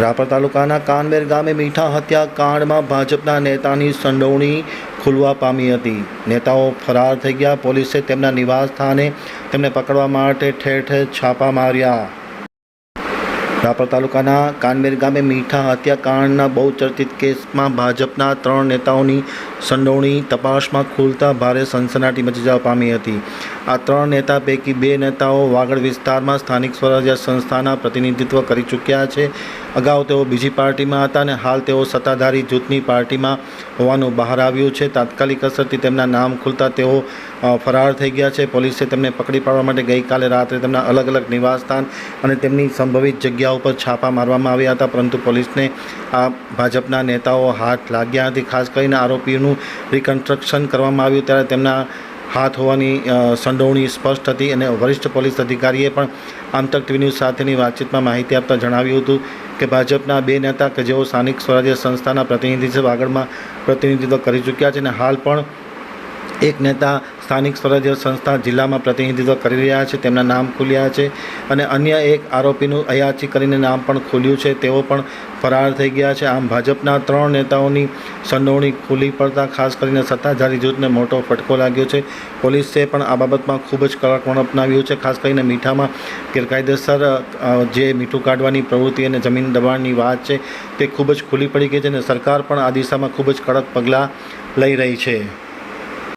રાપર તાલુકાના કાનમેર ગામે મીઠા હત્યાકાંડમાં ભાજપના નેતાની સંડોવણી ખુલવા પામી હતી. નેતાઓ ફરાર થઈ ગયા. પોલીસે તેમના નિવાસ સ્થાને તેમને પકડવા માટે ઠેર ઠેર છાપા માર્યા. રાપર તાલુકાના કાનમેર ગામે મીઠા હત્યાકાંડના બહુચર્ચિત કેસમાં ભાજપના ત્રણ નેતાઓની સંડોવણી તપાસમાં ખુલતા ભારે સનસનાટી મચી જવા પામી હતી. આ ત્રણ નેતા પૈકી બે નેતાઓ વાગડ વિસ્તારમાં સ્થાનિક સ્વરાજ્ય સંસ્થાના પ્રતિનિધિત્વ કરી ચૂક્યા છે. અગાઉ તેઓ બીજી પાર્ટીમાં હતા અને હાલ તેઓ સત્તાધારી જૂથની પાર્ટીમાં હોવાનું બહાર આવ્યું છે. તાત્કાલિક અસરથી તેમના નામ ખુલતા તેઓ ફરાર થઈ ગયા છે. પોલીસે તેમને પકડી પાડવા માટે ગઈકાલે રાત્રે તેમના અલગ અલગ નિવાસસ્થાન અને તેમની સંભવિત જગ્યા ઉપર છાપા મારવામાં આવ્યા હતા. પરંતુ પોલીસને આ ભાજપના નેતાઓ હાથ લાગ્યા હતી ખાસ કરીને આરોપીઓનું રિકન્સ્ટ્રક્શન કરવામાં આવ્યું ત્યારે તેમના હાથ હોવાની સંડોવણી સ્પષ્ટ હતી અને વરિષ્ઠ પોલીસ અધિકારીએ પણ આમતક ટીવી ન્યૂઝ સાથેની વાતચીતમાં માહિતી આપતા જણાવ્યું હતું કે ભાજપના બે નેતા કે જેઓ સ્થાનિક સ્વરાજ્ય સંસ્થાના પ્રતિનિધિ આગળમાં પ્રતિનિધિત્વ કરી ચૂક્યા છે અને હાલ પણ એક નેતા સ્થાનિક સ્વરાજ્ય સંસ્થા જિલ્લામાં પ્રતિનિધિત્વ કરી રહ્યા છે, તેમના નામ ખુલ્યા છે અને અન્ય એક આરોપીનું અયાચી કરીને નામ પણ ખુલ્યું છે. તેઓ પણ ફરાર થઈ ગયા છે. આમ ભાજપના ત્રણ નેતાઓની સંડોવણી ખુલ્લી પડતા ખાસ કરીને સત્તાધારી જૂથને મોટો ફટકો લાગ્યો છે. પોલીસે પણ આ બાબતમાં ખૂબ જ કડક વણ અપનાવ્યું છે. ખાસ કરીને મીઠામાં ગેરકાયદેસર જે મીઠું કાઢવાની પ્રવૃત્તિ અને જમીન દબાણની વાત છે તે ખૂબ જ ખુલ્લી પડી ગઈ છે અને સરકાર પણ આ દિશામાં ખૂબ જ કડક પગલાં લઈ રહી છે.